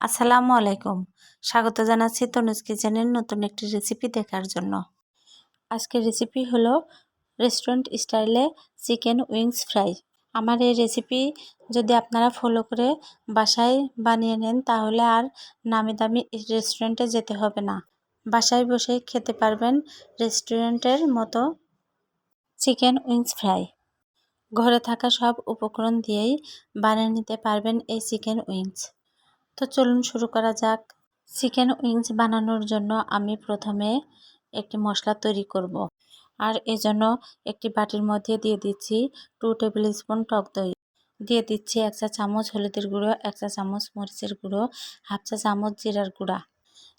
আসসালামু আলাইকুম। স্বাগত জানাচ্ছি তনুজ কিচেনের নতুন একটি রেসিপি দেখার জন্য। আজকের রেসিপি হলো রেস্টুরেন্ট স্টাইলে চিকেন উইংস ফ্রাই আমার এই রেসিপি যদি আপনারা ফলো করে বাসায় বানিয়ে নেন, তাহলে আর নামি দামি রেস্টুরেন্টে যেতে হবে না। বাসায় বসে খেতে পারবেন রেস্টুরেন্টের মতো চিকেন উইংস ফ্রাই ঘরে থাকা সব উপকরণ দিয়েই বানিয়ে নিতে পারবেন এই চিকেন উইংস তো চলুন শুরু করা যাক। চিকেন উইংস বানানোর জন্য আমি প্রথমে একটি মশলা তৈরি করব। আর এজন্য একটি বাটির মধ্যে দিয়ে দিচ্ছি টু টেবিল স্পুন টক দই। দিয়ে দিচ্ছি এক চা চামচ হলুদের গুঁড়ো, এক চা চামচ মরিচের গুঁড়ো, হাফ চা চামচ জিরার গুঁড়া,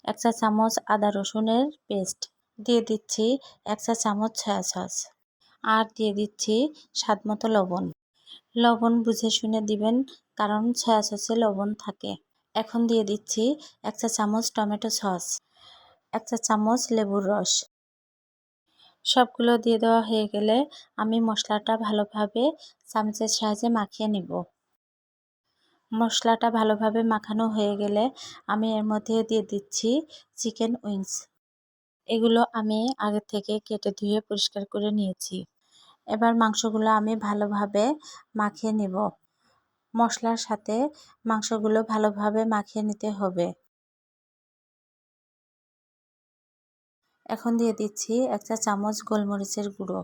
এক চা চামচ আদা রসুনের পেস্ট। দিয়ে দিচ্ছি এক চা চামচ ছয়া সস আর দিয়ে দিচ্ছি স্বাদ মতো লবণ। লবণ বুঝে শুনে দিবেন, কারণ ছয়া সসে লবণ থাকে। এখন দিয়ে দিচ্ছি এক চা চামচ টমেটো সস, এক চা চামচ লেবুর রস। সবগুলো দিয়ে দেওয়া হয়ে গেলে আমি মশলাটা ভালোভাবে চামচের সাহায্যে মাখিয়ে নিব। মশলাটা ভালোভাবে মাখানো হয়ে গেলে আমি এর মধ্যে দিয়ে দিচ্ছি চিকেন উইংস। এগুলো আমি আগে থেকে কেটে ধুয়ে পরিষ্কার করে নিয়েছি। এবার মাংসগুলো আমি ভালোভাবে মাখিয়ে নিব। মশলার সাথে মাংসগুলো ভালোভাবে মাখিয়ে নিতে হবে। এখন দিয়ে দিচ্ছি একটা চামচ গোলমরিচের গুঁড়ো।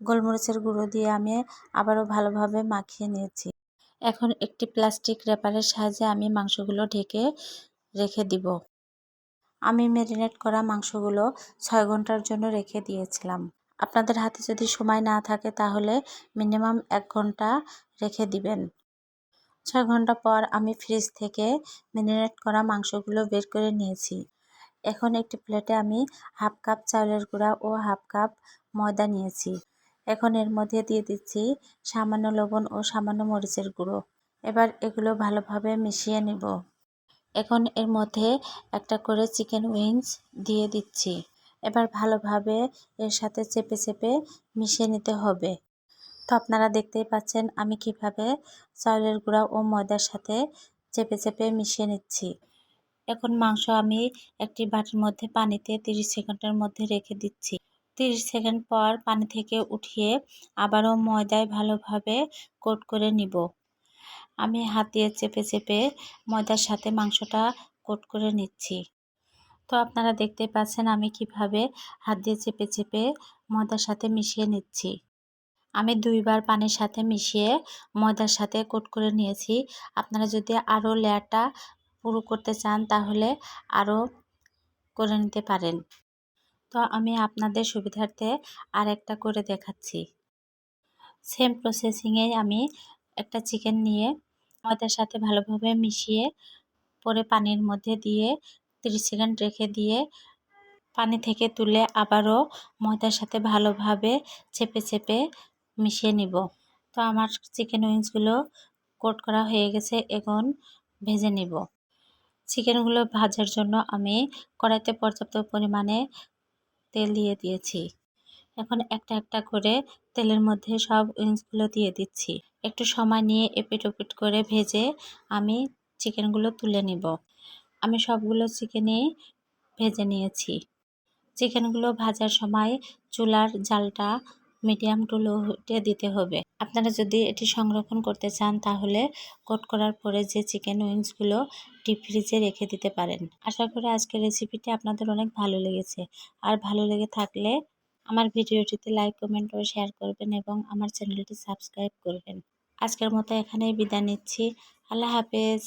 গোলমরিচের গুঁড়ো দিয়ে আমি আবারও ভালোভাবে মাখিয়ে নিয়েছি। এখন একটি প্লাস্টিক রেপারের সাহায্যে আমি মাংসগুলো ঢেকে রেখে দিব। আমি ম্যারিনেট করা মাংসগুলো ছয় ঘণ্টার জন্য রেখে দিয়েছিলাম। আপনাদের হাতে যদি সময় না থাকে তাহলে মিনিমাম এক ঘণ্টা রেখে দিবেন। ছয় ঘণ্টা পর আমি ফ্রিজ থেকে ম্যারিনেট করা মাংসগুলো বের করে নিয়েছি। এখন একটি প্লেটে আমি হাফ কাপ চাউলের গুঁড়া ও হাফ কাপ ময়দা নিয়েছি। এখন এর মধ্যে দিয়ে দিচ্ছি সামান্য লবণ ও সামান্য মরিচের গুঁড়ো। এবার এগুলো ভালোভাবে মিশিয়ে নিব। এখন এর মধ্যে একটা করে চিকেন উইংস দিয়ে দিচ্ছি। এবার ভালোভাবে এর সাথে চেপে চেপে মিশিয়ে নিতে হবে। তো আপনারা দেখতেই পাচ্ছেন আমি কীভাবে চাউলের গুঁড়া ও ময়দার সাথে চেপে চেপে মিশিয়ে নিচ্ছি। এখন মাংস আমি একটি বাটির মধ্যে পানিতে 30 সেকেন্ডের মধ্যে রেখে দিচ্ছি। 30 সেকেন্ড পর পানি থেকে উঠিয়ে আবারও ময়দায় ভালোভাবে কোট করে নিব। আমি হাত দিয়ে চেপে চেপে ময়দার সাথে মাংসটা কোট করে নিচ্ছি। তো আপনারা দেখতে পাচ্ছেন আমি কীভাবে হাত দিয়ে চেপে চেপে ময়দার সাথে মিশিয়ে নিচ্ছি। আমি দুইবার পানির সাথে মিশিয়ে ময়দার সাথে কোট করে নিয়েছি। আপনারা যদি আরও লেয়ারটা পুরো করতে চান, তাহলে আরও করে নিতে পারেন। তো আমি আপনাদের সুবিধার্থে আর একটা করে দেখাচ্ছি। সেম প্রসেসিংয়ে আমি একটা চিকেন নিয়ে ময়দার সাথে ভালোভাবে মিশিয়ে পরে পানির মধ্যে দিয়ে তিরিশ সেকেন্ড রেখে দিয়ে পানি থেকে তুলে আবারও ময়দার সাথে ভালোভাবে চেপে চেপে মিশিয়ে নিব। তো আমার চিকেন উইংসগুলো কোট করা হয়ে গেছে, এখন ভেজে নিব। চিকেনগুলো ভাজার জন্য আমি কড়াইতে পর্যাপ্ত পরিমাণে তেল দিয়ে দিয়েছি। এখন একটা একটা করে তেলের মধ্যে সব উইংসগুলো দিয়ে দিচ্ছি। একটু সময় নিয়ে এপিট ওপিট করে ভেজে আমি চিকেনগুলো তুলে নিব। আমি সবগুলো চিকেনই ভেজে নিয়েছি। চিকেনগুলো ভাজার সময় চুলার জালটা মিডিয়াম টু লো হিটে দিতে হবে। আপনারা যদি এটি সংরক্ষণ করতে চান, তাহলে কোট করার পরে যে চিকেন উইংসগুলো ডিপ ফ্রিজে রেখে দিতে পারেন। আশা করি আজকের রেসিপিটি আপনাদের অনেক ভালো লেগেছে। আর ভালো লেগে থাকলে আমার ভিডিওটিতে লাইক, কমেন্ট ও শেয়ার করবেন এবং আমার চ্যানেলটি সাবস্ক্রাইব করবেন। আজকের মতো এখানেই বিদায় নিচ্ছি। আল্লাহ হাফেজ।